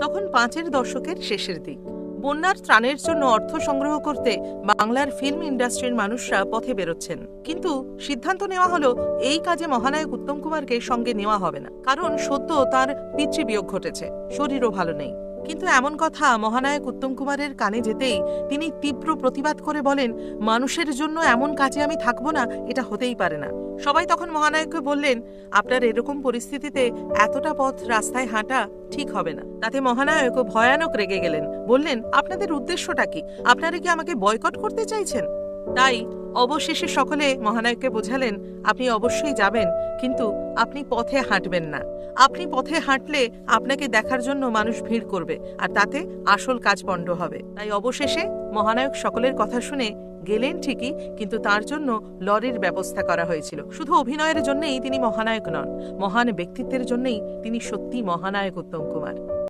তখন পাঁচের দশকের শেষের দিক। বন্যার ত্রাণের জন্য অর্থ সংগ্রহ করতে বাংলার ফিল্ম ইন্ডাস্ট্রির মানুষরা পথে বেরোচ্ছেন। কিন্তু সিদ্ধান্ত নেওয়া হলো, এই কাজে মহানায়ক উত্তম কুমারকে সঙ্গে নেওয়া হবে না। কারণ সত্য তার পিতৃবিয়োগ ঘটেছে, শরীরও ভালো নেই। কিন্তু এমন কথা মহানায়ক উত্তম কুমারের কানে যেতেই তিনি তীব্র প্রতিবাদ করে বলেন, মানুষের জন্য এমন কাজে আমি থাকব না, এটা হতেই পারে না। সবাই তখন মহানায়ককে বললেন, আপনার এরকম পরিস্থিতিতে এতটা পথ রাস্তায় হাঁটা ঠিক হবে না। তাতে মহানায়কও ভয়ানক রেগে গেলেন। বললেন, আপনাদের উদ্দেশ্যটা কি? আপনারা কি আমাকে বয়কট করতে চাইছেন? তাই অবশেষে সকলে মহানায়ককে বোঝালেন, আপনি অবশ্যই যাবেন, কিন্তু আপনি পথে হাঁটবেন না। আপনি পথে হাঁটলে আপনাকে দেখার জন্য মানুষ ভিড় করবে, আর তাতে আসল কাজ পণ্ড হবে। তাই অবশেষে মহানায়ক সকলের কথা শুনে গেলেন ঠিকই, কিন্তু তার জন্য লরির ব্যবস্থা করা হয়েছিল। শুধু অভিনয়ের জন্যই তিনি মহানায়ক নন, মহান ব্যক্তিত্বের জন্যই তিনি সত্যি মহানায়ক উত্তম কুমার।